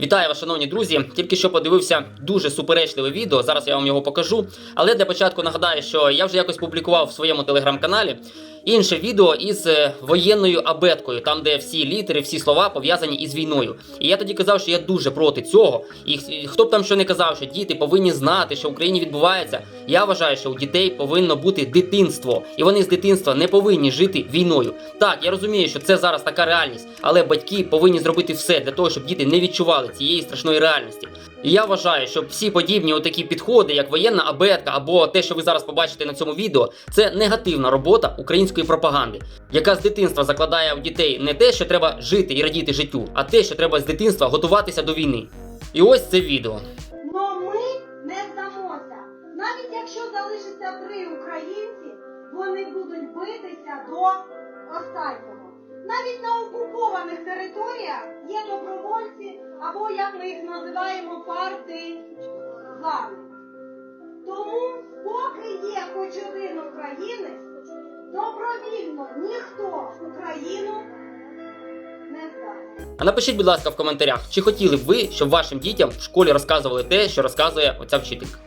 Вітаю вас, шановні друзі. Тільки що подивився дуже суперечливе відео. Зараз я вам його покажу. Але для початку нагадаю, що я вже якось публікував в своєму телеграм-каналі інше відео із е, воєнною абеткою, там де всі літери, всі слова пов'язані із війною. І я тоді казав, що я дуже проти цього. І хто б там що не казав, що діти повинні знати, що в Україні відбувається. Я вважаю, що у дітей повинно бути дитинство, і вони з дитинства не повинні жити війною. Так, я розумію, що це зараз така реальність, але батьки повинні зробити все для того, щоб діти не відчували цієї страшної реальності. І я вважаю, що всі подібні отакі підходи, як воєнна абетка або те, що ви зараз побачите на цьому відео, це негативна робота української пропаганди, яка з дитинства закладає у дітей не те, що треба жити і радіти життю, а те, що треба з дитинства готуватися до війни. І ось це відео. Но ми не здамося. Навіть якщо залишиться три українці, вони будуть битися до останнього. Навіть на окупованих територіях є добровольці, або як ми їх називаємо партизани. Тому, поки є хоч один українець, добровільно ніхто Україну не здасть. А напишіть, будь ласка, в коментарях, чи хотіли б ви, щоб вашим дітям в школі розказували те, що розказує оця вчителька.